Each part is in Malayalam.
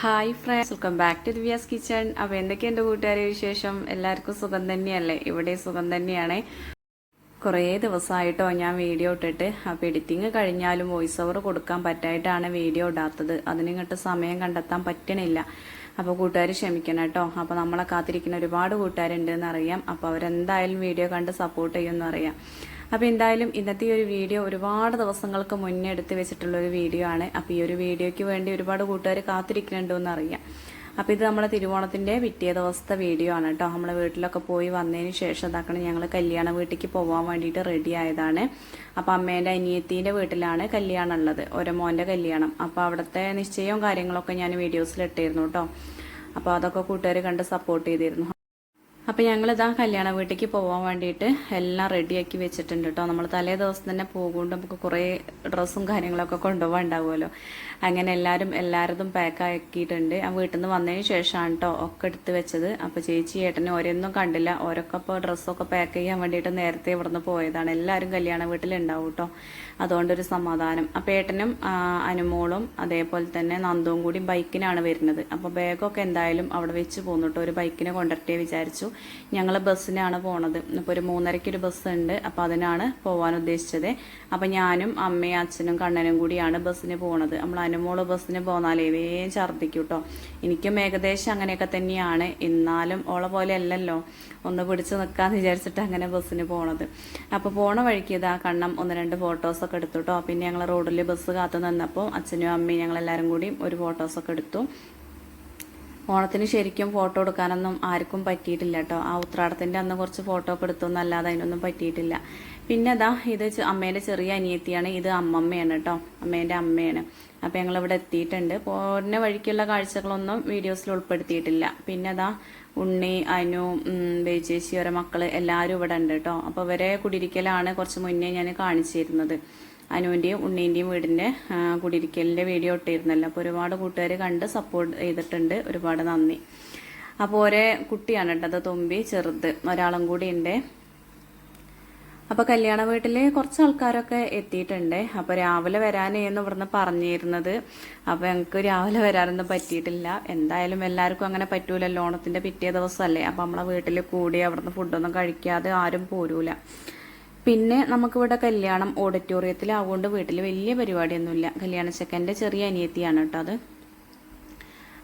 Hi friends welcome back to Divya's kitchen അപ്പോൾ എന്റെ കൂട്ടുകാരെ വിശേഷം? എല്ലാവർക്കും സുഖം തന്നെയല്ലേ? ഇവിടെ സുഖം തന്നെയാണ്. കുറേ ദിവസമായിട്ടോ ഞാൻ വീഡിയോ ഇട്ടിട്ട്. അപ്പോൾ എഡിറ്റിങ് കഴിഞ്ഞാലും വോയിസ് ഓവർ കൊടുക്കാൻ പറ്റായിട്ടാണ് വീഡിയോ ഇടാത്തത്. അതിനിങ്ങോട്ട് സമയം കണ്ടെത്താൻ പറ്റണില്ല. അപ്പോൾ കൂട്ടുകാർ ക്ഷമിക്കണം കേട്ടോ. അപ്പോൾ നമ്മളെ കാത്തിരിക്കുന്ന ഒരുപാട് കൂട്ടുകാരുണ്ട് എന്നറിയാം അപ്പോൾ അവരെന്തായാലും വീഡിയോ കണ്ട് സപ്പോർട്ട് ചെയ്യുമെന്ന് അറിയാം. അപ്പോൾ എന്തായാലും ഇന്നത്തെ ഈ ഒരു വീഡിയോ ഒരുപാട് ദിവസങ്ങൾക്ക് മുന്നേ എടുത്ത് വെച്ചിട്ടുള്ള ഒരു വീഡിയോ ആണ്. അപ്പോൾ ഈ ഒരു വീഡിയോയ്ക്ക് വേണ്ടി ഒരുപാട് കൂട്ടുകാർ കാത്തിരിക്കുന്നുണ്ടെന്ന് അറിയാം. അപ്പോൾ ഇത് നമ്മളെ തിരുവോണത്തിന്റെ പിറ്റേ ദിവസത്തെ വീഡിയോ ആണ് കേട്ടോ. നമ്മളെ വീട്ടിലൊക്കെ പോയി വന്നതിന് ശേഷം ഇതാക്കണം ഞങ്ങൾ കല്യാണ വീട്ടിലേക്ക് പോകാൻ വേണ്ടിയിട്ട് റെഡി ആയതാണ്. അപ്പോൾ അമ്മേന്റെ അനിയത്തീന്റെ വീട്ടിലാണ് കല്യാണം ഉള്ളത് ഒരു മോന്റെ കല്യാണം. അപ്പോൾ അവിടുത്തെ നിശ്ചയവും കാര്യങ്ങളൊക്കെ ഞാൻ വീഡിയോസിൽ ഇട്ടിരുന്നു കേട്ടോ. അപ്പോൾ അതൊക്കെ കൂട്ടുകാർ കണ്ട് സപ്പോർട്ട് ചെയ്തിരുന്നു. അപ്പോൾ ഞങ്ങളിതാ കല്യാണ വീട്ടിലേക്ക് പോകാൻ വേണ്ടിയിട്ട് എല്ലാം റെഡിയാക്കി വെച്ചിട്ടുണ്ട് കേട്ടോ. നമ്മൾ തലേ ദിവസം തന്നെ പോകുകൊണ്ട് നമുക്ക് കുറേ ഡ്രസ്സും കാര്യങ്ങളൊക്കെ കൊണ്ടുപോകാൻ ഉണ്ടാവുമല്ലോ അങ്ങനെ എല്ലാവരും എല്ലാവരതും പാക്ക് ആക്കിയിട്ടുണ്ട്. ആ വീട്ടിൽ നിന്ന് വന്നതിന് ശേഷമാണ് കേട്ടോ ഒക്കെ എടുത്ത് വെച്ചത്. അപ്പോൾ ചേച്ചി ഏട്ടനും ഓരോന്നും കണ്ടില്ല. ഓരൊക്കെ ഇപ്പോൾ ഡ്രസ്സൊക്കെ പാക്ക് ചെയ്യാൻ വേണ്ടിയിട്ട് നേരത്തെ ഇവിടുന്ന് പോയതാണ്. എല്ലാവരും കല്യാണ വീട്ടിലുണ്ടാവും കേട്ടോ. അതുകൊണ്ടൊരു സമാധാനം. അപ്പോൾ ഏട്ടനും അനുമോളും അതേപോലെ തന്നെ നന്ദുവും കൂടി ബൈക്കിനാണ് വരുന്നത്. അപ്പോൾ ബാഗൊക്കെ എന്തായാലും അവിടെ വെച്ച് പോന്നു കേട്ടോ. ഒരു ബൈക്കിനെ കൊണ്ടുവരട്ടെ വിചാരിച്ചു. ഞങ്ങൾ ബസ്സിനാണ് പോണത്. ഇപ്പോൾ ഒരു മൂന്നരയ്ക്ക് ബസ് ഉണ്ട് അപ്പോൾ അതിനാണ് പോകാൻ ഉദ്ദേശിച്ചത്. അപ്പോൾ ഞാനും അമ്മയും അച്ഛനും കണ്ണനും കൂടിയാണ് ബസ്സിന് പോണത്. നമ്മൾ അനുമോൾ ബസ്സിന് പോന്നാലേ വേഗം ഛർദ്ദിക്കും കേട്ടോ എനിക്കും ഏകദേശം അങ്ങനെയൊക്കെ തന്നെയാണ്. എന്നാലും ഓളെ പോലെ അല്ലല്ലോ. ഒന്ന് പിടിച്ച് നിൽക്കാന്ന് വിചാരിച്ചിട്ട് അങ്ങനെ ബസ്സിന് പോണത്. അപ്പോൾ പോണ വഴിക്ക് ഇതാ കണ്ണം ഒന്ന് രണ്ട് ഫോട്ടോസൊക്കെ എടുത്തു കേട്ടോ പിന്നെ ഞങ്ങൾ റോഡിൽ ബസ് കാത്തു നിന്നപ്പോൾ അച്ഛനും അമ്മയും ഞങ്ങളെല്ലാവരും കൂടി ഒരു ഫോട്ടോസൊക്കെ എടുത്തു. ഓണത്തിന് ശരിക്കും ഫോട്ടോ എടുക്കാനൊന്നും ആർക്കും പറ്റിയിട്ടില്ല കേട്ടോ. ആ ഉത്രാടത്തിന്റെ അന്ന് കുറച്ച് ഫോട്ടോ ഒക്കെ എടുത്തു എന്നല്ലാതെ അതിനൊന്നും പറ്റിയിട്ടില്ല. പിന്നെ അതാ ഇത് അമ്മേന്റെ ചെറിയ അനിയത്തിയാണ്. ഇത് അമ്മമ്മയാണ് കേട്ടോ. അമ്മേന്റെ അമ്മയാണ്. അപ്പോൾ ഞങ്ങളിവിടെ എത്തിയിട്ടുണ്ട്. പോരുന്ന വഴിക്കുള്ള കാഴ്ചകളൊന്നും വീഡിയോസിൽ ഉൾപ്പെടുത്തിയിട്ടില്ല. പിന്നെ അതാ ഉണ്ണി അനു ബേച്ചേച്ചി ഓരോ മക്കൾ എല്ലാവരും ഇവിടെ ഉണ്ട് കേട്ടോ. അപ്പോൾ ഇവരെ കുടിയിരിക്കലാണ് കുറച്ച് മുന്നേ ഞാൻ കാണിച്ചിരുന്നത്. അനുവിന്റെയും ഉണ്ണീന്റെയും വീടിന്റെ കുടിയിരിക്കലിന്റെ വീഡിയോ ഇട്ടിരുന്നല്ലോ. അപ്പോൾ ഒരുപാട് കൂട്ടുകാർ കണ്ട് സപ്പോർട്ട് ചെയ്തിട്ടുണ്ട്. ഒരുപാട് നന്ദി. അപ്പോൾ ഒരേ കുട്ടിയാണ് കേട്ടത് തുമ്പി ചെറുത്. ഒരാളും കൂടി ഉണ്ട് അപ്പോൾ കല്യാണ വീട്ടിൽ കുറച്ച് ആൾക്കാരൊക്കെ എത്തിയിട്ടുണ്ട്. അപ്പോൾ രാവിലെ വരാനേന്ന് ഇവിടുന്ന് പറഞ്ഞിരുന്നത്. അപ്പോൾ ഞങ്ങൾക്ക് രാവിലെ വരാനൊന്നും പറ്റിയിട്ടില്ല. എന്തായാലും എല്ലാവർക്കും അങ്ങനെ പറ്റൂലല്ലോ. ഓണത്തിന്റെ പിറ്റേ ദിവസമല്ലേ അപ്പോൾ നമ്മളെ വീട്ടിൽ കൂടി അവിടുന്ന് ഫുഡൊന്നും കഴിക്കാതെ ആരും പോരൂല. പിന്നെ നമുക്കിവിടെ കല്യാണം ഓഡിറ്റോറിയത്തിലാവുകൊണ്ട് വീട്ടിൽ വലിയ പരിപാടിയൊന്നുമില്ല. കല്യാണ ചെക്കന്റെ ചെറിയ അനിയത്തിയാണ് കേട്ടോ അത്.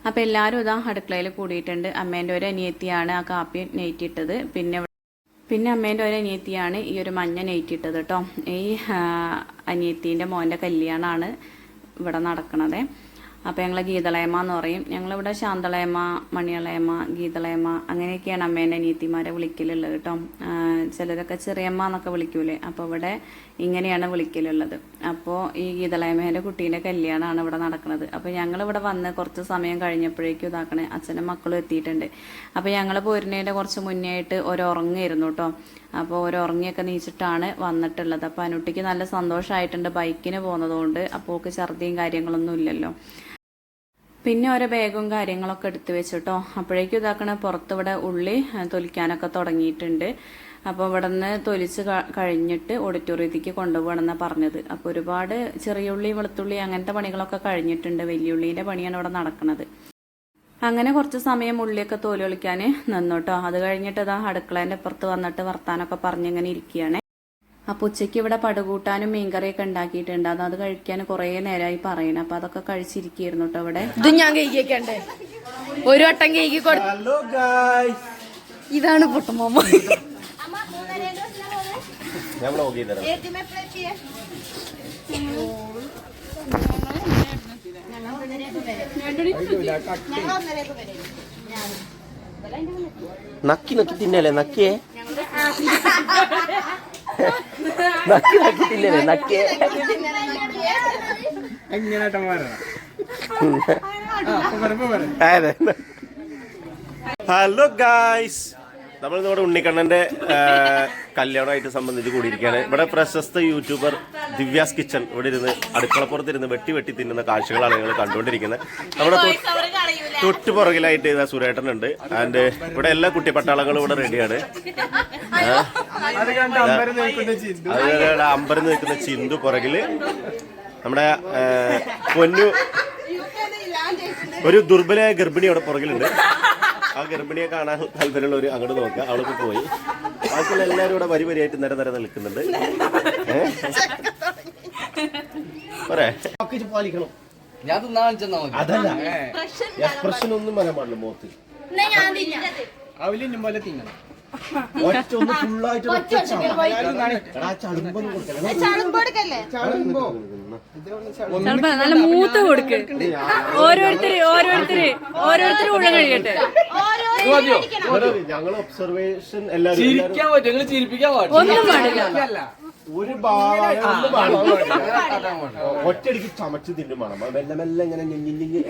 അപ്പം എല്ലാവരും ഇതാ അടുക്കളയിൽ കൂടിയിട്ടുണ്ട്. അമ്മേന്റെ ഒരു അനിയത്തിയാണ് ആ കാപ്പി നെയ്റ്റിട്ടത്. പിന്നെ പിന്നെ അമ്മേന്റെ ഒരു അനിയത്തിയാണ് ഈ ഒരു മഞ്ഞ നെയ്റ്റിട്ടത് കേട്ടോ. ഈ അനിയത്തീന്റെ മോന്റെ കല്യാണമാണ് ഇവിടെ നടക്കണത്. അപ്പോൾ ഞങ്ങൾ ഗീതളയമ്മ എന്ന് പറയും. ഞങ്ങളിവിടെ ശാന്തളയമ്മ മണിയളയമ്മ ഗീതളയമ്മ അങ്ങനെയൊക്കെയാണ് അമ്മേന്റെ അനിയത്തിമാരെ വിളിക്കലുള്ളത് കേട്ടോ. ചിലരൊക്കെ ചെറിയമ്മ എന്നൊക്കെ വിളിക്കൂലേ. അപ്പോൾ ഇവിടെ ഇങ്ങനെയാണ് വിളിക്കലുള്ളത്. അപ്പോൾ ഈ ഗീതളയമ്മേന്റെ കുട്ടീന്റെ കല്യാണമാണ് ഇവിടെ നടക്കുന്നത് അപ്പോൾ ഞങ്ങളിവിടെ വന്ന് കുറച്ച് സമയം കഴിഞ്ഞപ്പോഴേക്കും ഇതാക്കണേ അച്ഛനും മക്കളും എത്തിയിട്ടുണ്ട്. അപ്പോൾ ഞങ്ങൾ പോരുന്നതിന്റെ കുറച്ച് മുന്നേ ആയിട്ട് ഒരു ഉറങ്ങായിരുന്നു കേട്ടോ. അപ്പോൾ ഒരു ഉറങ്ങിയൊക്കെ നീച്ചിട്ടാണ് വന്നിട്ടുള്ളത്. അപ്പോൾ അനുട്ടിക്ക് നല്ല സന്തോഷമായിട്ടുണ്ട് ബൈക്കിന് പോകുന്നതുകൊണ്ട്. അപ്പോൾ ഓക്ക് ഛർദിയും കാര്യങ്ങളൊന്നും ഇല്ലല്ലോ. പിന്നെ ഓരോ ബാഗും കാര്യങ്ങളൊക്കെ എടുത്തു വെച്ചിട്ടോ. അപ്പോഴേക്കും ഇതാക്കണ പുറത്തിവിടെ ഉള്ളി തൊലിക്കാനൊക്കെ തുടങ്ങിയിട്ടുണ്ട്. അപ്പോൾ ഇവിടെ നിന്ന് തൊലിച്ച് കഴിഞ്ഞിട്ട് ഓഡിറ്റോറിയത്തേക്ക് കൊണ്ടുപോകണമെന്നാണ് പറഞ്ഞത്. അപ്പോൾ ഒരുപാട് ചെറിയ ഉള്ളി വെളുത്തുള്ളി അങ്ങനത്തെ പണികളൊക്കെ കഴിഞ്ഞിട്ടുണ്ട്. വലിയുള്ളീന്റെ പണിയാണ് ഇവിടെ നടക്കുന്നത് അങ്ങനെ കുറച്ച് സമയം ഉള്ളിയൊക്കെ തോലൊളിക്കാൻ നിന്നു കേട്ടോ അത് കഴിഞ്ഞിട്ട് ഇതാ അടുക്കളേന്റെ അപ്പുറത്ത് വന്നിട്ട് വർത്താനൊക്കെ പറഞ്ഞിങ്ങനെ ഇരിക്കുകയാണ്. അപ്പോൾ ഉച്ചയ്ക്ക് ഇവിടെ പടുകൂട്ടാനും മീൻകറിയൊക്കെ ഉണ്ടാക്കിയിട്ടുണ്ട്. അത് അത് കഴിക്കാൻ കുറേ നേരമായി പറയണം അപ്പോൾ അതൊക്കെ കഴിച്ചിരിക്കുകയായിരുന്നു കേട്ടോ ഇവിടെ. ഇത് ഞാൻ കഴിക്കണ്ടേ ഒരു വട്ടം കേക്ക് ഇതാണ് പൊട്ടുമോമ. നക്കി നക്കി തിന്നല്ലേ? നക്കിയേ? നക്കി നക്കി തിന്നല്ലേ ഹലോ ഗായ്സ്. നമ്മൾ നമ്മുടെ ഉണ്ണിക്കണ്ണന്റെ കല്യാണമായിട്ട് സംബന്ധിച്ച് കൂടിയിരിക്കുകയാണ്. ഇവിടെ പ്രശസ്ത യൂട്യൂബർ ദിവ്യാസ് കിച്ചൺ ഇവിടെ ഇരുന്ന് അടുക്കളപ്പുറത്ത് ഇരുന്ന് വെട്ടി വെട്ടി തിന്നുന്ന കാഴ്ചകളാണ് ഞങ്ങൾ കണ്ടുകൊണ്ടിരിക്കുന്നത്. നമ്മുടെ തൊട്ട് പുറകിലായിട്ട് ഇതാ സുരേട്ടൻ ഉണ്ട് ആൻഡ് ഇവിടെ എല്ലാ കുട്ടി പട്ടാളങ്ങളും ഇവിടെ റെഡിയാണ്. അതുപോലെ അമ്പരം നിൽക്കുന്ന ചിന്തു പുറകിൽ. നമ്മുടെ പൊന്നു ഒരു ദുർബലയായ ഗർഭിണി അവിടെ പുറകിലുണ്ട്. ആ ഗർഭിണിയെ കാണാൻ താല്പര്യമുള്ള ഒരു അങ്ങോട്ട് നോക്കുക അവൾക്ക് പോയി. ബാക്കിയുള്ള എല്ലാവരും ഇവിടെ വരി വരിയായിട്ട് നിര നിര നിൽക്കുന്നുണ്ട്. പാലിക്കണം. ഞാൻ തിന്നാൻ അതല്ല. എക്സ്പ്രഷൻ ഒന്നും വരാൻ പാടില്ല മുഖത്ത്. അവലിന്നും പോലെ തിന്നണം. ഒറ്റ ഒന്ന് ഫുള്ളായിട്ട് നല്ല മൂത്ത് കൊടുക്ക്. ഓരോരുത്തര് ഓരോരുത്തര് ഓരോരുത്തര് ഉള്ള കഴിയട്ടെ. ഞങ്ങൾ ഒബ്സർവേഷൻ എല്ലാവരും ചിരിക്കാൻ പറ്റും. നിങ്ങൾ ചിരിപ്പിക്കാൻ ഒന്നും പാടില്ല. ഒരു ഭാഗം ഒന്നും പാടില്ല. ഒറ്റയടിക്ക് ചമച്ച് തിന്നും വേണം. അത് മെല്ലെ മെല്ലെ ഇങ്ങനെ ഞെഞ്ഞി ഞെഞ്ഞി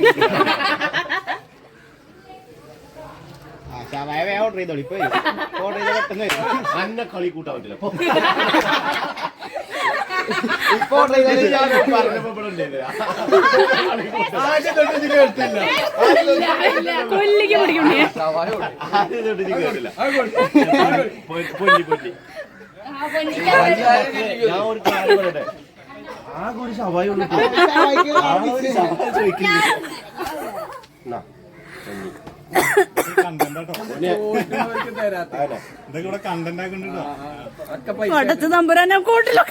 ഓർഡർ ചെയ്തോളി. ഓർഡർ ചെയ്ത് പെട്ടെന്ന് അന്നെ കളി കൂട്ടാൻ പറ്റില്ല. ഇപ്പൊ ഓർഡർ ചെയ്താൽ ഞാൻ പറഞ്ഞപ്പോ ഇവിടെ ഉണ്ടായില്ല. ആദ്യം തൊട്ട് ഇത് കേട്ടില്ല കൊല്ലിക്ക് പിടിക്കണ്ടേ സവായ കൊടു. ആദ്യം തൊട്ട് ഇത് കേട്ടില്ല. പൊ- പൊന്നി പൊന്നി ഞാൻ ഒരു കാര്യം പറയട്ടെ ആകെ ഒരു ശവായി ഉള്ളു ആ ഒരു ശവായി ചോദിക്കില്ല എന്നാ, പൊന്നി. കൊടത്ത് തമ്പുരാനെ കൂട്ടിലോ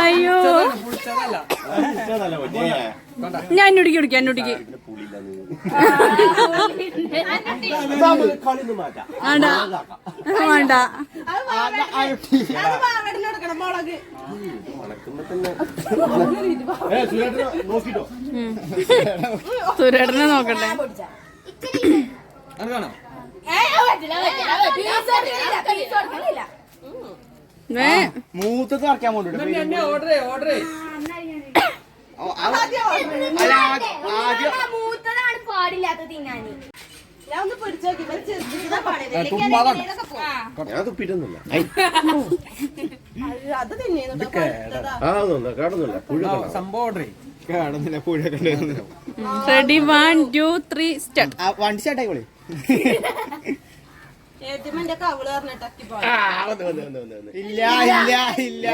അയ്യോ. ഞാൻ എന്നോടിക്ക് കുടിക്കാം എന്നോടിക്ക് വേണ്ട. വേണ്ട. സുരേട്ടനെ നോക്കിട്ടോ മൂത്തത് അറക്കാൻ ആദ്യം ഓർഡർ ഓർഡർ ആദ്യം പാടില്ലാത്ത തിന്നാന് ഞാൻ തുപ്പിട്ടൊന്നുമില്ല പുഴ സംഭവം ഓർഡർ ചെയ്യ് കാണുന്നില്ല പുഴ കണ്ടു ready one two three start. വണ്ടി സ്റ്റാർട്ട് ആയിക്കോളി ഇല്ല ഇല്ല ഇല്ല.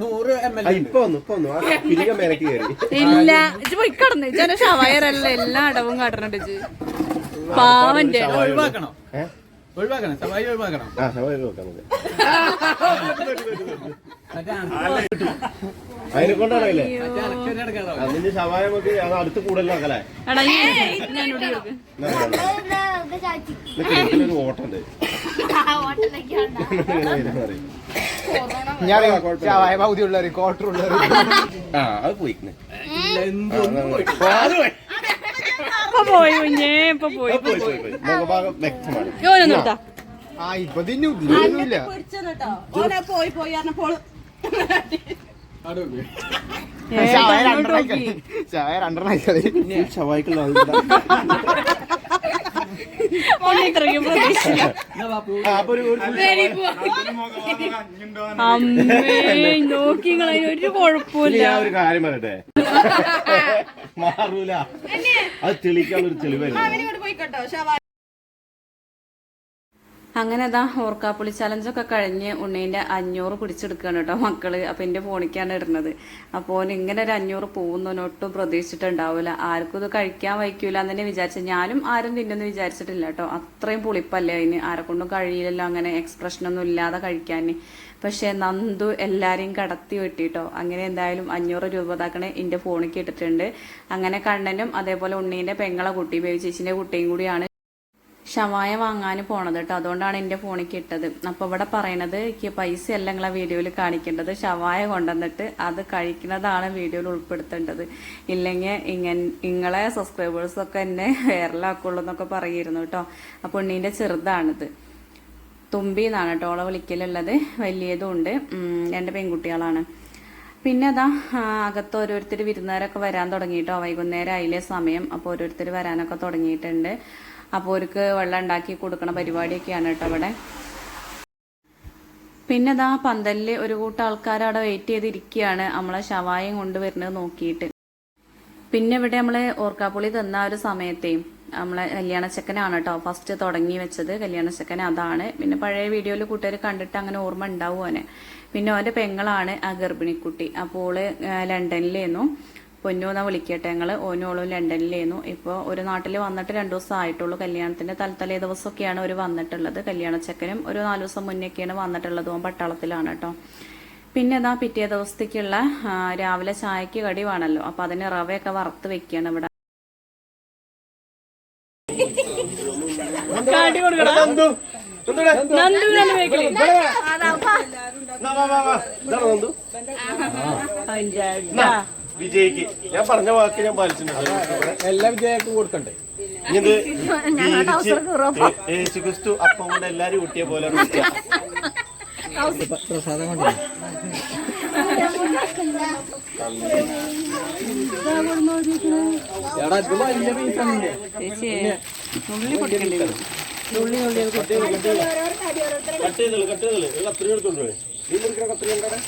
നൂറ് എം എൽ ഇപ്പൊ വന്നു ഇപ്പൊ വന്നു. ആ പിരിക മേലേക്ക് കയറി. ഇല്ല. ഇജ്ജ് പോയി കടന്നു. ഇജ്ജെ ഷവായറല്ല എല്ലാ അടവും കാട്ടണുണ്ട് ഇജ്ജ്. പാവന്റെ ഒഴിവാക്കണം. ഒഴിവാക്കണം സവായി ഒഴിവാക്കണം. ആ അതിനെ കൊണ്ടാണല്ലേ? അതിന്റെ നമുക്ക് അത് അടുത്ത് ഞാൻ ഓട്ടുണ്ട് പകുതി ക്വാർട്ടർ ഉള്ളവര്. ആ അത് പോയി. എന്തൊന്നും പോയിട്ട് ഇപ്പൊ പോയി കുഞ്ഞേ ഇപ്പൊ പോയി ഇപ്പൊ പോയി പോയി പോയി അങ്ങോട്ട് രണ്ടെണ്ണം നോക്കി. അമ്മേ നോക്കിങ്ങളെ ഒരു കുഴപ്പമില്ല ഞാൻ ഒരു കാര്യം പറയട്ടെ? മാറൂല. അത് തെളിക്കാനുള്ള ഒരു തെളിവായിരുന്നു അങ്ങനെ അതാ ഓർക്കാപ്പുളി ചലഞ്ചൊക്കെ കഴിഞ്ഞ് ഉണ്ണീന്റെ അഞ്ഞൂറ് പിടിച്ചെടുക്കുകയാണ് കേട്ടോ മക്കൾ. അപ്പം എന്റെ ഫോണിക്കാണ് ഇടുന്നത്. അപ്പോൾ ഇങ്ങനെ ഒരു അഞ്ഞൂറ് പോകുന്നതിന് ഒട്ടും പ്രതീക്ഷിച്ചിട്ടുണ്ടാവില്ല ആർക്കും ഇത് കഴിക്കാൻ വയ്ക്കൂല എന്ന് തന്നെ വിചാരിച്ചു. ഞാനും ആരും തിന്നെന്ന് വിചാരിച്ചിട്ടില്ല കേട്ടോ. അത്രയും പുളിപ്പല്ലേ അതിന്? ആരെക്കൊണ്ടും കഴിയില്ലല്ലോ അങ്ങനെ എക്സ്പ്രഷനൊന്നും ഇല്ലാതെ കഴിക്കാൻ പക്ഷേ നന്ദു എല്ലാരെയും കടത്തി വെട്ടിട്ടോ. അങ്ങനെ എന്തായാലും അഞ്ഞൂറ് രൂപ ഇതാക്കണേ എന്റെ ഫോണിൽ ഇട്ടിട്ടുണ്ട്. അങ്ങനെ കണ്ണനും അതേപോലെ ഉണ്ണീന്റെ പെങ്ങളെ കുട്ടി ബേബി കുട്ടിയും കൂടിയാണ് ഷവായ വാങ്ങാൻ പോണത് കേട്ടോ അതുകൊണ്ടാണ് എന്റെ ഫോണിൽ കിട്ടത്. അപ്പോൾ ഇവിടെ പറയണത് എനിക്ക് പൈസ അല്ല നിങ്ങളെ വീഡിയോയിൽ കാണിക്കേണ്ടത്. ഷവായ കൊണ്ടുവന്നിട്ട് അത് കഴിക്കുന്നതാണ് വീഡിയോയിൽ ഉൾപ്പെടുത്തേണ്ടത്. ഇല്ലെങ്കിൽ ഇങ്ങനെ നിങ്ങളെ സബ്സ്ക്രൈബേഴ്സൊക്കെ എന്നെ വൈറലാക്കുള്ളൂ എന്നൊക്കെ പറയുന്നു കേട്ടോ അപ്പോൾ ഉണ്ണീന്റെ ചെറുതാണിത്. തുമ്പി എന്നാണ് കേട്ടോ ഓളെ വിളിക്കലുള്ളത്. വലിയതും ഉണ്ട് രണ്ട് പെൺകുട്ടികളാണ്. പിന്നെ അതാ അകത്ത് ഓരോരുത്തർ വിരുന്നുകാരൊക്കെ വരാൻ തുടങ്ങിയിട്ടോ വൈകുന്നേരം ആയില്ലേ സമയം. അപ്പോൾ ഓരോരുത്തർ വരാനൊക്കെ തുടങ്ങിയിട്ടുണ്ട്. അപ്പോൾ അവർക്ക് വെള്ളം ഉണ്ടാക്കി കൊടുക്കണ പരിപാടിയൊക്കെയാണ് കേട്ടോ അവിടെ. പിന്നെ അതാ പന്തലിൽ ഒരു കൂട്ടം ആൾക്കാർ അവിടെ വെയിറ്റ് ചെയ്തിരിക്കുകയാണ് നമ്മളെ ശവായം കൊണ്ടുവരുന്നത് നോക്കിയിട്ട്. പിന്നെ ഇവിടെ നമ്മൾ ഓർക്കാപ്പുളി തന്ന ഒരു സമയത്തെ നമ്മളെ കല്യാണച്ചക്കനാണ് കേട്ടോ. ഫസ്റ്റ് തുടങ്ങി വെച്ചത് കല്യാണച്ചക്കൻ അതാണ്. പിന്നെ പഴയ വീഡിയോയിൽ കൂട്ടുകാർ കണ്ടിട്ട് അങ്ങനെ ഓർമ്മ ഉണ്ടാവും അവനെ. പിന്നെ അവന്റെ പെങ്ങളാണ് ആ ഗർഭിണിക്കുട്ടി. അപ്പോൾ ഓൾ ആ, ലണ്ടനിലായിരുന്നു പൊന്നു എന്നാ വിളിക്കട്ടെ. ഞങ്ങൾ ഓനോളും ലണ്ടനിലായിരുന്നു. ഇപ്പോൾ ഒരു നാട്ടിൽ വന്നിട്ട് രണ്ടു ദിവസം ആയിട്ടുള്ളൂ കല്യാണത്തിന്റെ. തലത്തലേ ദിവസമൊക്കെയാണ് ഒരു വന്നിട്ടുള്ളത്. കല്യാണച്ചക്കനും ഒരു നാല് ദിവസം മുന്നേക്കെയാണ് വന്നിട്ടുള്ളത് ഓൻ പട്ടാളത്തിലാണ് കേട്ടോ പിന്നെ ഇതാ പിറ്റേ ദിവസത്തേക്കുള്ള രാവിലെ ചായക്ക് കടി വേണമല്ലോ അപ്പൊ അതിന് റവയൊക്കെ വറുത്ത് വെക്കുകയാണ് ഇവിടെ. നന്ദു, വിജയ്ക്ക്. ഞാൻ പറഞ്ഞ വാക്ക് ഞാൻ പാലിച്ചിട്ടുണ്ട്. എല്ലാ വിജയക്കും കൊടുക്കണ്ടേ? ഇത് യേശു ക്രിസ്തു അപ്പം കൊണ്ട് എല്ലാരും കുട്ടിയെ പോലെ. പ്രസാദം കൊണ്ടേ എടാ ഇത് വലിയ പീസാണ് കട്ട് ചെയ്തോളൂ കട്ട് ചെയ്തോളൂ. ഇത് കത്രിക എടുത്തോണ്ട് പോയി. ഈ മുറിക്കണ കത്രിക എന്താടാ?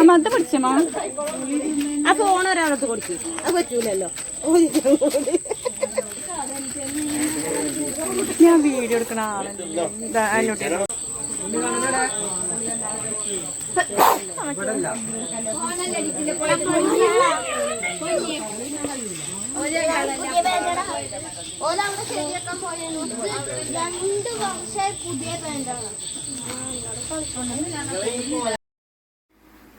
അമ്മ അത് മാം? ആ ഫോൺ ഒരാളത്ത് കൊടുക്ക്. അത് പറ്റൂലല്ലോ. ഞാൻ വീഡിയോ എടുക്കണ ആളുണ്ട് രണ്ട് വർഷമായി പുതിയ പാന്റാണ്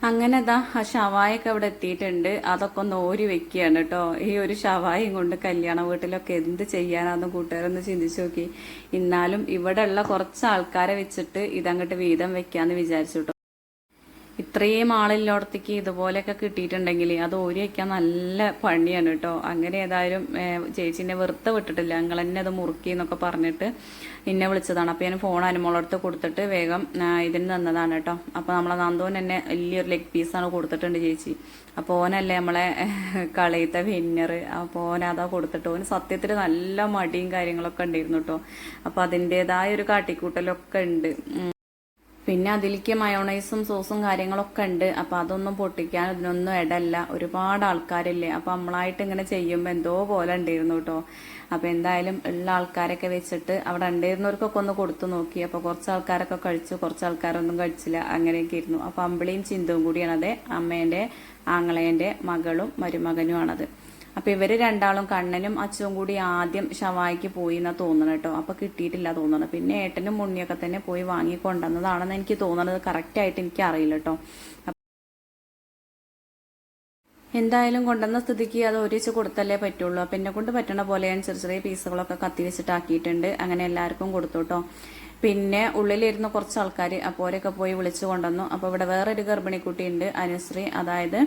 അങ്ങനെ ദാ ആ ഷവായൊക്കെ അവിടെ എത്തിയിട്ടുണ്ട്. അതൊക്കെ ഒന്ന് ഓരി വെക്കുകയാണ് കേട്ടോ ഈ ഒരു ഷവായും കൊണ്ട് കല്യാണ വീട്ടിലൊക്കെ എന്ത് ചെയ്യാനാന്ന് കൂട്ടുകാരൊന്ന് ചിന്തിച്ചു നോക്കി. എന്നാലും ഇവിടെ ഉള്ള കുറച്ച് ആൾക്കാരെ വെച്ചിട്ട് ഇതങ്ങോട്ട് വീതം വെക്കാന്ന് വിചാരിച്ചു ഇത്രയും ആളില്ലോടത്തേക്ക് ഇതുപോലെയൊക്കെ കിട്ടിയിട്ടുണ്ടെങ്കിൽ അത് ഓരി വയ്ക്കാൻ നല്ല പണിയാണ് കേട്ടോ. അങ്ങനെ ഏതായാലും ചേച്ചിനെ വെറുതെ വിട്ടിട്ടില്ല. ഞങ്ങൾ തന്നെ അത് മുറുക്കി എന്നൊക്കെ പറഞ്ഞിട്ട് നിന്നെ വിളിച്ചതാണ്. അപ്പോൾ ഞാൻ ഫോൺ അനുമോളടുത്ത് കൊടുത്തിട്ട് വേഗം ഇതിന് തന്നതാണ് കേട്ടോ. അപ്പോൾ നമ്മളെ നന്ദോൻ തന്നെ വലിയൊരു ലെഗ് പീസാണ് കൊടുത്തിട്ടുണ്ട് ചേച്ചി. അപ്പോൾ ഓനല്ലേ നമ്മളെ കളയത്തെ വിന്നർ അപ്പോൾ ഓനതാ കൊടുത്തിട്ട് ഓന് സത്യത്തിൽ നല്ല മടിയും കാര്യങ്ങളൊക്കെ ഉണ്ടായിരുന്നു കേട്ടോ. അപ്പോൾ അതിന്റെതായ ഒരു കാട്ടിക്കൂട്ടലൊക്കെ ഉണ്ട്. പിന്നെ അതിലേക്ക് മയോണൈസും സോസും കാര്യങ്ങളൊക്കെ ഉണ്ട്. അപ്പൊ അതൊന്നും പൊട്ടിക്കാൻ ഇതിനൊന്നും ഇടല്ല. ഒരുപാട് ആൾക്കാരില്ലേ. അപ്പൊ നമ്മളായിട്ട് ഇങ്ങനെ ചെയ്യുമ്പോൾ എന്തോ പോലെ ഉണ്ടായിരുന്നു കേട്ടോ. അപ്പൊ എന്തായാലും ഉള്ള ആൾക്കാരൊക്കെ വെച്ചിട്ട് അവിടെ ഉണ്ടായിരുന്നവർക്കൊക്കെ ഒന്ന് കൊടുത്തു നോക്കി. അപ്പൊ കുറച്ച് ആൾക്കാരൊക്കെ കഴിച്ചു കുറച്ച് ആൾക്കാരൊന്നും കഴിച്ചില്ല. അങ്ങനെയൊക്കെ ഇരുന്നു അപ്പൊ അമ്പിളിയും ചിന്തവും കൂടിയാണത്. അമ്മേന്റെ ആങ്ങളേന്റെ മകളും മരുമകനുമാണത്. അപ്പൊ ഇവർ രണ്ടാളും കണ്ണനും അച്ഛനും കൂടി ആദ്യം ഷവായിക്ക് പോയി എന്നാ തോന്നണം കേട്ടോ അപ്പൊ കിട്ടിയിട്ടില്ല തോന്നണം. പിന്നെ ഏട്ടനും മുണ്ണിയൊക്കെ തന്നെ പോയി വാങ്ങി കൊണ്ടുവന്നതാണെന്ന് എനിക്ക് തോന്നണത് കറക്റ്റ് ആയിട്ട് എനിക്ക് അറിയില്ല കേട്ടോ എന്തായാലും കൊണ്ടുവന്ന സ്ഥിതിക്ക് അത് ഒരിച്ച് കൊടുത്തല്ലേ പറ്റുള്ളൂ. അപ്പൊ എന്നെ കൊണ്ട് പറ്റണ പോലെ ഞാൻ ചെറിയ ചെറിയ പീസുകളൊക്കെ കത്തി വെച്ചിട്ടാക്കിയിട്ടുണ്ട് അങ്ങനെ എല്ലാവർക്കും കൊടുത്തു പിന്നെ ഉള്ളിലിരുന്ന കുറച്ച് ആൾക്കാർ അപ്പോരൊക്കെ പോയി വിളിച്ചു കൊണ്ടുവന്നു. അപ്പോൾ ഇവിടെ വേറൊരു ഗർഭിണിക്കുട്ടിയുണ്ട് അനുശ്രീ. അതായത്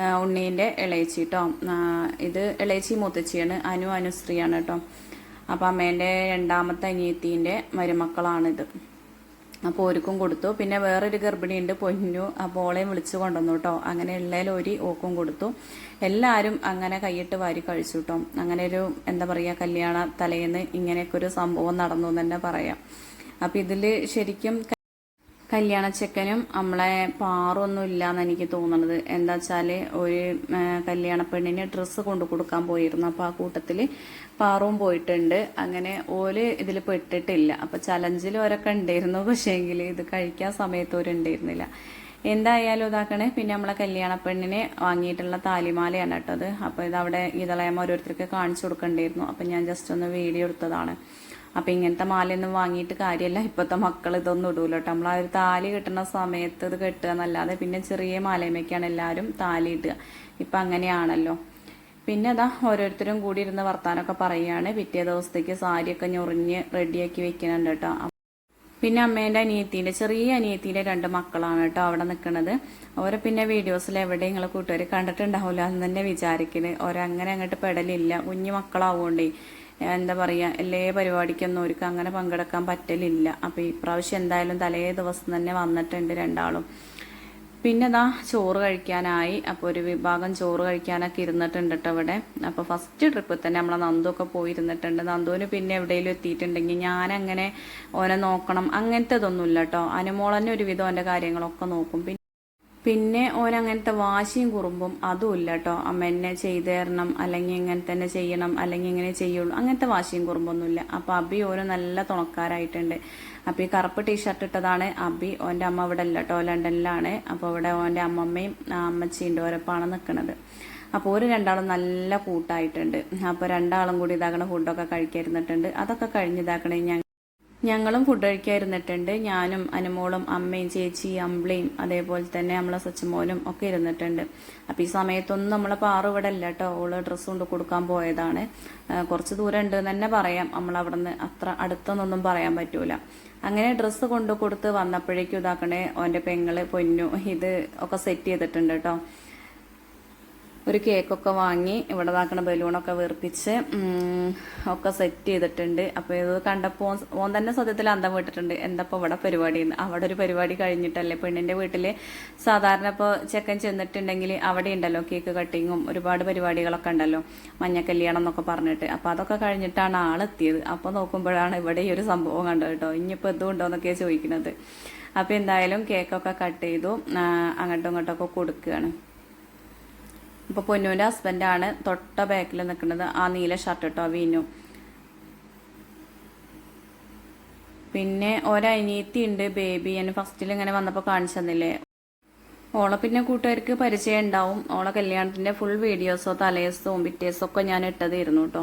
ആ, ഉണ്ണീന്റെ ഇളയച്ചി കേട്ടോ ഇത് ഇളയച്ചി മൂത്തച്ചിയാണ്. അനു അനുശ്രീയാണ് കേട്ടോ അപ്പം അമ്മേന്റെ രണ്ടാമത്തെ അനിയത്തീന്റെ മരുമക്കളാണിത്. അപ്പോൾ ഒരുക്കും കൊടുത്തു. പിന്നെ വേറൊരു ഗർഭിണിയുണ്ട് പൊന്നു. അപ്പോൾ ഓളെയും വിളിച്ചു കൊണ്ടുവന്നു കേട്ടോ അങ്ങനെ ഉള്ളതിലൊരു ഓക്കും കൊടുത്തു. എല്ലാവരും അങ്ങനെ കൈയിട്ട് വാരി കഴിച്ചു കേട്ടോ അങ്ങനെ ഒരു എന്താ പറയുക കല്യാണ തലേന്ന് ഇങ്ങനെയൊക്കെ ഒരു സംഭവം നടന്നു എന്ന് തന്നെ പറയാം. അപ്പം ഇതിൽ ശരിക്കും കല്യാണ ചെക്കനും നമ്മളെ പാറൊന്നും ഇല്ലാന്ന് എനിക്ക് തോന്നുന്നത് എന്താ വെച്ചാൽ ഒരു കല്യാണ പെണ്ണിന് ഡ്രസ്സ് കൊണ്ടു കൊടുക്കാൻ പോയിരുന്നു. അപ്പൊ ആ കൂട്ടത്തിൽ പാറും പോയിട്ടുണ്ട്. അങ്ങനെ ഓൽ ഇതിൽ പെട്ടിട്ടില്ല. അപ്പൊ ചലഞ്ചിൽ ഓരൊക്കെ ഉണ്ടായിരുന്നു. പക്ഷേങ്കിൽ ഇത് കഴിക്കാൻ സമയത്ത് ഓരുണ്ടായിരുന്നില്ല എന്തായാലും ഇതാക്കണേ. പിന്നെ നമ്മളെ കല്യാണ പെണ്ണിനെ വാങ്ങിയിട്ടുള്ള താലിമാലയാണ് കേട്ടത് അപ്പൊ ഇത് അവിടെ ഇതളയമ്മ ഓരോരുത്തർക്ക് കാണിച്ചു കൊടുക്കണ്ടായിരുന്നു. അപ്പൊ ഞാൻ ജസ്റ്റ് ഒന്ന് വീഡിയോ എടുത്തതാണ്. അപ്പൊ ഇങ്ങനത്തെ മാലയൊന്നും വാങ്ങിയിട്ട് കാര്യമല്ല ഇപ്പോഴത്തെ മക്കൾ ഇതൊന്നും ഇടൂല കേട്ടോ നമ്മൾ ആ ഒരു താലി കിട്ടുന്ന സമയത്ത് ഇത് കെട്ടുക എന്നല്ലാതെ പിന്നെ ചെറിയ മാലയമൊക്കെയാണ് എല്ലാവരും താലി ഇടുക. ഇപ്പൊ അങ്ങനെയാണല്ലോ. പിന്നെ അതാ ഓരോരുത്തരും കൂടി ഇരുന്ന് വർത്താനൊക്കെ പറയുകയാണ് പിറ്റേ ദിവസത്തേക്ക് സാരിയൊക്കെ ഞൊറിഞ്ഞ് റെഡിയാക്കി വെക്കുന്നുണ്ട് കേട്ടോ പിന്നെ അമ്മേന്റെ അനിയത്തിന്റെ ചെറിയ അനിയത്തിന്റെ രണ്ട് മക്കളാണ് കേട്ടോ അവിടെ നിൽക്കുന്നത് ഓരെ പിന്നെ വീഡിയോസിൽ എവിടെ നിങ്ങൾ കൂട്ടുകാർ കണ്ടിട്ടുണ്ടാവില്ല എന്ന് തന്നെ വിചാരിക്കുന്നത് അങ്ങനെ അങ്ങോട്ട് പെടലില്ല. കുഞ്ഞു മക്കളാവുകൊണ്ടേ എന്താ പറയുക എല്ലാ പരിപാടിക്കൊന്നും അവർക്ക് അങ്ങനെ പങ്കെടുക്കാൻ പറ്റലില്ല. അപ്പൊ ഇപ്രാവശ്യം എന്തായാലും തലേ ദിവസം തന്നെ വന്നിട്ടുണ്ട് രണ്ടാളും. പിന്നെ ദാ ചോറ് കഴിക്കാനായി. അപ്പോൾ ഒരു വിഭാഗം ചോറ് കഴിക്കാനൊക്കെ ഇരുന്നിട്ടുണ്ട് കേട്ടോ ഇവിടെ. അപ്പോൾ ഫസ്റ്റ് ട്രിപ്പിൽ തന്നെ നമ്മളെ നന്ദുവൊക്കെ പോയിരുന്നിട്ടുണ്ട്. നന്ദുവിന് പിന്നെ എവിടെയെങ്കിലും എത്തിയിട്ടുണ്ടെങ്കിൽ ഞാനങ്ങനെ ഓനെ നോക്കണം. അങ്ങനത്തെ ഇതൊന്നുമില്ല കേട്ടോ അനുമോളന്നെ ഒരുവിധം ഓന്റെ കാര്യങ്ങളൊക്കെ നോക്കും. പിന്നെ ഓരങ്ങനത്തെ വാശിയും കുറുമ്പും അതും ഇല്ല കേട്ടോ അമ്മ എന്നെ ചെയ്തു തരണം അല്ലെങ്കിൽ ഇങ്ങനെ തന്നെ ചെയ്യണം അല്ലെങ്കിൽ ഇങ്ങനെ ചെയ്യുള്ളൂ. അങ്ങനത്തെ വാശിയും കുറുമ്പൊന്നുമില്ല അപ്പോൾ അബി ഓരോ നല്ല തുണക്കാരായിട്ടുണ്ട്. അപ്പോൾ ഈ കറുപ്പ് ടീഷർട്ട് ഇട്ടതാണ് അബി. ഓന്റെ അമ്മ ഇവിടെ അല്ല കേട്ടോ ലണ്ടനിലാണ്. അപ്പോൾ ഇവിടെ ഓന്റെ അമ്മമ്മയും ആ, അമ്മച്ചിയും ഓരപ്പാണ് നിൽക്കുന്നത് അപ്പോൾ ഒരു രണ്ടാളും നല്ല കൂട്ടായിട്ടുണ്ട്. അപ്പോൾ രണ്ടാളും കൂടി ഇതാക്കണ ഫുഡൊക്കെ കഴിക്കാതിരുന്നിട്ടുണ്ട് അതൊക്കെ കഴിഞ്ഞിതാക്കണേ ഞാൻ ഞങ്ങളും ഫുഡ് കഴിക്കാതിരുന്നിട്ടുണ്ട് ഞാനും അനുമോളും അമ്മയും ചേച്ചി അമ്പിളിയും അതേപോലെ തന്നെ നമ്മളെ സച്ചുമോനും ഒക്കെ ഇരുന്നിട്ടുണ്ട്. അപ്പോൾ ഈ സമയത്തൊന്നും നമ്മളെ പാറുവിടെ ഇവിടെ അല്ല കേട്ടോ. ഓൾ ഡ്രസ്സ് കൊണ്ട് കൊടുക്കാൻ പോയതാണ്. കുറച്ച് ദൂരം ഉണ്ട് തന്നെ പറയാം. നമ്മൾ അവിടെ നിന്ന് അത്ര അടുത്തൊന്നും പറയാൻ പറ്റൂല. അങ്ങനെ ഡ്രസ്സ് കൊണ്ടു കൊടുത്ത് വന്നപ്പോഴേക്കും ഇതാക്കണേ ഓന്റെ പെങ്ങൾ പൊന്നു ഇത് ഒക്കെ സെറ്റ് ചെയ്തിട്ടുണ്ട് കേട്ടോ. ഒരു കേക്കൊക്കെ വാങ്ങി ഇവിടെ ഇതാക്കണ ബലൂണൊക്കെ വീർപ്പിച്ച് ഒക്കെ സെറ്റ് ചെയ്തിട്ടുണ്ട്. അപ്പോൾ ഇത് കണ്ടപ്പോൾ ഓൻ- തന്നെ സത്യത്തിൽ അന്തം വിട്ടിട്ടുണ്ട്. എന്താപ്പോൾ ഇവിടെ പരിപാടി അവിടെ ഒരു പരിപാടി കഴിഞ്ഞിട്ടല്ലേ പെണ്ണിന്റെ വീട്ടിൽ സാധാരണ ഇപ്പോൾ ചെക്കൻ ചെന്നിട്ടുണ്ടെങ്കിൽ അവിടെ ഉണ്ടല്ലോ കേക്ക് കട്ടിങ്ങും ഒരുപാട് പരിപാടികളൊക്കെ ഉണ്ടല്ലോ മഞ്ഞ കല്യാണം എന്നൊക്കെ പറഞ്ഞിട്ട്. അപ്പോൾ അതൊക്കെ കഴിഞ്ഞിട്ടാണ് ആളെത്തിയത് അപ്പോൾ നോക്കുമ്പോഴാണ് ഇവിടെ ഈ ഒരു സംഭവം കണ്ടത് കേട്ടോ. ഇനിയിപ്പോൾ ഇതും എന്നൊക്കെയാണ് ചോദിക്കുന്നത്. അപ്പോൾ എന്തായാലും കേക്കൊക്കെ കട്ട് ചെയ്തു അങ്ങോട്ടും ഇങ്ങോട്ടൊക്കെ കൊടുക്കുകയാണ്. ഇപ്പോൾ പൊന്നൂന്റെ ഹസ്ബൻഡാണ് തൊട്ട ബാക്കിൽ നിൽക്കുന്നത് ആ നീല ഷർട്ട് കേട്ടോ വീനു. പിന്നെ ഒരനിയത്തി ഉണ്ട് ബേബി ഞാൻ ഫസ്റ്റിൽ ഇങ്ങനെ വന്നപ്പോൾ കാണിച്ചു തന്നില്ലേ? ഓളെ പിന്നെ കൂട്ടുകാർക്ക് പരിചയം ഉണ്ടാവും. ഓളെ കല്യാണത്തിന്റെ ഫുൾ വീഡിയോസോ തലേസോ പിറ്റേസോ ഒക്കെ ഞാൻ ഇട്ടതായിരുന്നു കേട്ടോ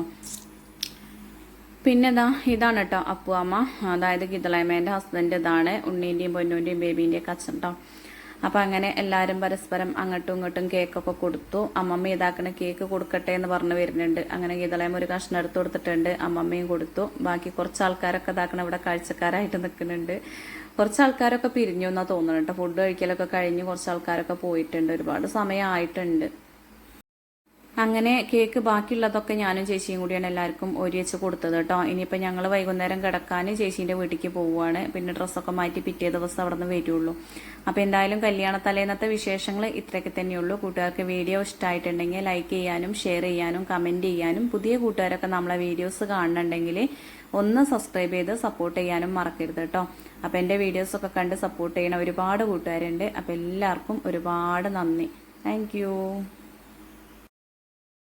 പിന്നെ ഇതാ ഇതാണ് കേട്ടോ അപ്പു അമ്മ. അതായത് ഗിതളയമ്മേന്റെ ഹസ്ബൻഡ് ഇതാണ്. ഉണ്ണീന്റെയും പൊന്നൂന്റെയും ബേബീന്റെയും ഒക്കെ അച്ഛൻ കേട്ടോ അപ്പം അങ്ങനെ എല്ലാവരും പരസ്പരം അങ്ങോട്ടും ഇങ്ങോട്ടും കേക്കൊക്കെ കൊടുത്തു. അമ്മമ്മ ഇതാക്കണ കേക്ക് കൊടുക്കട്ടെ എന്ന് പറഞ്ഞു വരുന്നുണ്ട്. അങ്ങനെ ഗീതളയം ഒരു കഷ്ണം എടുത്ത് കൊടുത്തിട്ടുണ്ട്. അമ്മമ്മയും കൊടുത്തു. ബാക്കി കുറച്ച് ആൾക്കാരൊക്കെ ഇതാക്കണ ഇവിടെ കാഴ്ചക്കാരായിട്ട് നിൽക്കുന്നുണ്ട്. കുറച്ച് ആൾക്കാരൊക്കെ പിരിഞ്ഞു എന്നാണ് തോന്നുന്നുണ്ട് ഫുഡ് കഴിക്കലൊക്കെ കഴിഞ്ഞ് കുറച്ച് ആൾക്കാരൊക്കെ പോയിട്ടുണ്ട്. ഒരുപാട് സമയമായിട്ടുണ്ട്. അങ്ങനെ കേക്ക് ബാക്കിയുള്ളതൊക്കെ ഞാനും ചേച്ചിയും കൂടിയാണ് എല്ലാവർക്കും ഒരു വെച്ച് കൊടുത്തത് കേട്ടോ. ഇനിയിപ്പോൾ ഞങ്ങൾ വൈകുന്നേരം കിടക്കാൻ ചേച്ചീന്റെ വീട്ടിലേക്ക് പോവുകയാണ് പിന്നെ ഡ്രസ്സൊക്കെ മാറ്റി പിറ്റേ ദിവസം അവിടെ നിന്ന് വരുള്ളൂ. അപ്പോൾ എന്തായാലും കല്യാണ തലേന്നത്തെ വിശേഷങ്ങൾ ഇത്രയൊക്കെ തന്നെയുള്ളൂ. കൂട്ടുകാർക്ക് വീഡിയോ ഇഷ്ടമായിട്ടുണ്ടെങ്കിൽ ലൈക്ക് ചെയ്യാനും ഷെയർ ചെയ്യാനും കമന്റ് ചെയ്യാനും പുതിയ കൂട്ടുകാരൊക്കെ നമ്മളെ വീഡിയോസ് കാണുന്നുണ്ടെങ്കിൽ ഒന്ന് സബ്സ്ക്രൈബ് ചെയ്ത് സപ്പോർട്ട് ചെയ്യാനും മറക്കരുത് കേട്ടോ. അപ്പോൾ എന്റെ വീഡിയോസൊക്കെ കണ്ട് സപ്പോർട്ട് ചെയ്യണ ഒരുപാട് കൂട്ടുകാരുണ്ട്. അപ്പോൾ എല്ലാവർക്കും ഒരുപാട് നന്ദി. താങ്ക്